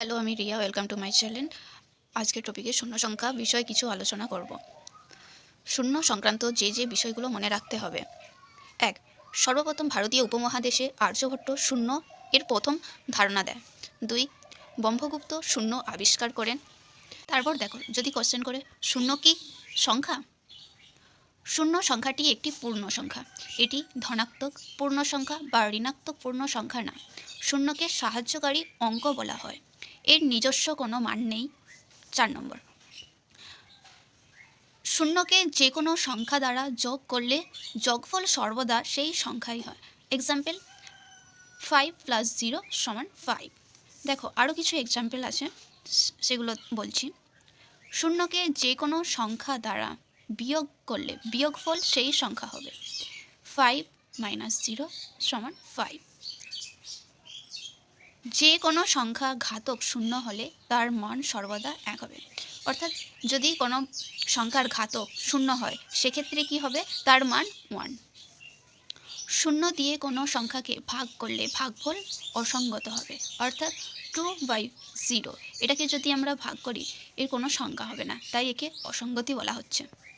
Hello আমি Riya welcome to my channel আজকের টপিকে শূন্য সংখ্যা বিষয়ে কিছু আলোচনা করব। শূন্য সংক্রান্ত যে যে বিষয়গুলো মনে রাখতে হবে। এক, সর্বপ্রথম ভারতীয় উপমহাদেশে আর্যভট্ট শূন্য এর প্রথম ধারণা দেয়। দুই, ব্রহ্মগুপ্ত শূন্য আবিষ্কার করেন। তারপর দেখো, যদি কোশ্চেন করে, শূন্য কি? সংখ্যা? শূন্য সংখ্যাটি একটি পূর্ণ সংখ্যা। এটি ধনাত্মক পূর্ণ সংখ্যা বা ঋণাত্মক পূর্ণ সংখ্যা না। শূন্যকে সাহায্যকারী অঙ্ক বলা হয়। এর নিজস্ব কোনো মান নেই। চার নম্বর। শূন্যকে যে কোনো সংখ্যা দ্বারা যোগ করলে যোগফল সর্বদা সেই সংখ্যাই হয়। এক্সাম্পল ফাইভ প্লাস জিরো সমান ফাইভ দেখো আরও কিছু এক্সাম্পল আছে, সেগুলো বলছি। শূন্যকে যে কোনো সংখ্যা দ্বারা বিয়োগ করলে বিয়োগফল সেই সংখ্যা হবে। ফাইভ মাইনাস জিরো সমান ফাইভ যে কোনো সংখ্যা ঘাতক শূন্য হলে তার মান সর্বদা এক হবে। অর্থাৎ যদি কোনো সংখ্যার ঘাতক শূন্য হয়, সেক্ষেত্রে কি হবে? তার মান ওয়ান। শূন্য দিয়ে কোনো সংখ্যাকে ভাগ করলে ভাগফল অসঙ্গত হবে। অর্থাৎ টু বাই জিরো। এটাকে যদি আমরা ভাগ করি, এর কোনো সংখ্যা হবে না। তাই একে অসঙ্গতি বলা হচ্ছে।